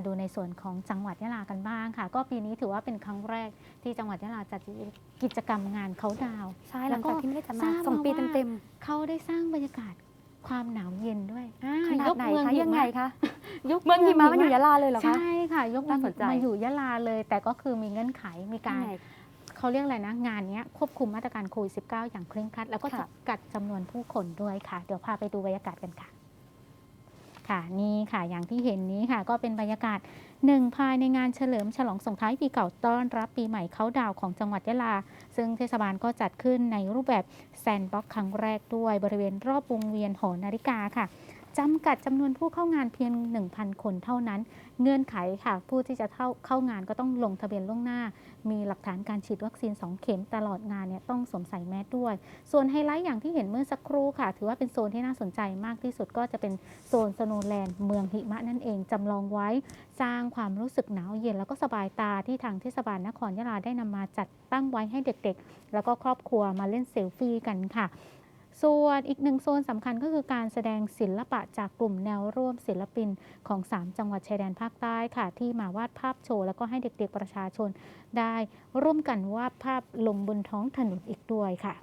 มาดูในส่วนของจังหวัดยะลากันบ้างค่ะ ก็ปีนี้ถือว่าเป็นครั้งแรกที่จังหวัดยะลาจัดกิจกรรมงานเขาดาวน์ใช่หลังจากที่ไม่ได้จัดทรามาบสองปีมาว่าเต็มเขาได้สร้างบรรยากาศความหนาวเย็นด้วยอ่าๆขนาดยกไหนเมืองคะหิยังไงมะคะยกเมืองหิมะมันอยู่ยะลาเลยเหรอคะ ใช่ค่ะ ยกเมืองน่าสนใจมาอยู่ยะลาเลย แต่ก็คือมีเงื่อนไขมีการยังไงเขาเรียกอะไรนะ งานเนี้ยควบคุมมาตรการโควิด -19 อย่างเคร่งครัด แล้วก็ค่ะจำกัดจำนวนผู้คนด้วยค่ะ เดี๋ยวพาไปดูบรรยากาศกันค่ะ ค่ะนี่ค่ะอย่างที่เห็นนี้ค่ะ ก็เป็นบรรยากาศหนึ่งภายในงานเฉลิมฉลองส่งท้ายปีเก่าต้อนรับปีใหม่เขาดาวของจังหวัดยะลา ซึ่งเทศบาลก็จัดขึ้นในรูปแบบแซนด์บ็อกซ์ครั้งแรกด้วยบริเวณรอบวงเวียนหอนาฬิกาค่ะ จำกัดจำนวนผู้เข้างานเพียง 1,000 คนเท่านั้น เงื่อนไขค่ะ ผู้ที่จะเข้าเข้างานก็ต้องลงทะเบียนล่วงหน้า มีหลักฐานการฉีดวัคซีน 2 เข็มตลอดงานเนี่ยต้องสวมใส่แมสด้วย ส่วนไฮไลท์อย่างที่เห็นเมื่อสักครู่ค่ะ ถือว่าเป็นโซนที่น่าสนใจมากที่สุดก็จะเป็นโซนสโนแลนด์เมืองหิมะนั่นเองจำลองไว้ สร้างความรู้สึกหนาวเย็นแล้วก็สบายตาที่ทางเทศบาลนครยะลาได้นำมาจัดตั้งไว้ให้เด็กๆ แล้วก็ครอบครัวมาเล่นเซลฟี่กันค่ะ ส่วนอีกหนึ่งโซนสำคัญก็คือการแสดงศิลปะจากกลุ่มแนวร่วมศิลปินของ 3 จังหวัดชายแดนภาคใต้ค่ะ ที่มาวาดภาพโชว์ แล้วก็ให้เด็กๆประชาชนได้ร่วมกันวาดภาพลงบนท้องถนนอีกด้วยค่ะ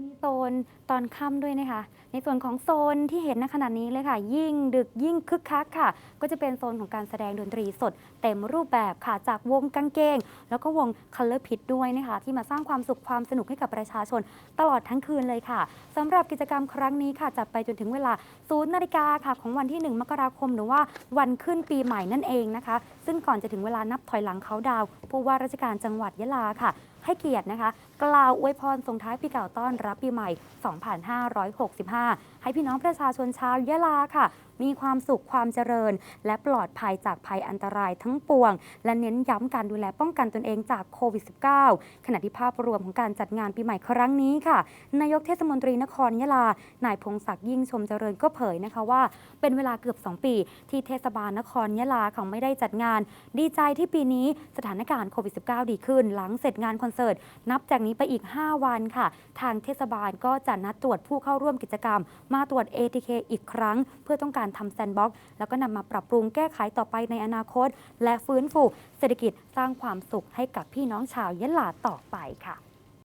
มีโซนตอนค่ำด้วยนะคะ ในส่วนของโซนที่เห็นณขณะนี้เลยค่ะ ยิ่งดึกยิ่งคึกคักค่ะ ก็จะเป็นโซนของการแสดงดนตรีสด เต็มรูปแบบค่ะจากวงกางเกง แล้วก็วง Color Pit ด้วยนะคะ ที่มาสร้างความสุขความสนุกให้กับประชาชน ตลอดทั้งคืนเลยค่ะสำหรับกิจกรรมครั้งนี้ค่ะจัดไปจนถึงเวลา0นาฬิกาค่ะของวันที่ 1 มกราคม หรือว่าวันขึ้นปีใหม่นั่นเองนะคะ ซึ่งก่อนจะถึงเวลานับถอยหลังเขาดาวผู้ว่าราชการจังหวัดยะลาค่ะ ให้เกียรตินะคะ กล่าวอวยพรส่งท้ายปีเก่าต้อนรับปีใหม่ 2565 ให้พี่น้องประชาชนชาวยะลาค่ะ มีความสุขความเจริญ และปลอดภัยจากภัยอันตรายทั้งปวง และเน้นย้ำการดูแลป้องกันตนเองจากโควิด -19 ขณะที่ภาพรวมของการจัดงานปีใหม่ครั้งนี้ค่ะ นายกเทศมนตรีนครยะลา นายพงศักดิ์ยิ่งชมเจริญก็เผยนะคะว่า เป็นเวลาเกือบ 2 ปี ที่เทศบาลนครยะลาเขาไม่ได้จัดงาน ดีใจที่ปีนี้สถานการณ์โควิด -19 ดีขึ้น หลังเสร็จงานคอนเสิร์ต นับจากนี้ไปอีก 5 วันค่ะ ทางเทศบาลก็จะนัดตรวจผู้เข้าร่วมกิจกรรม มาตรวจ ATK อีกครั้ง เพื่อต้องการทำแซนด์บ็อกซ์แล้วก็นำมาปรับปรุงแก้ไขต่อไปในอนาคต และฟื้นฟูเศรษฐกิจสร้างความสุขให้กับพี่น้องชาวยะลาต่อไปค่ะ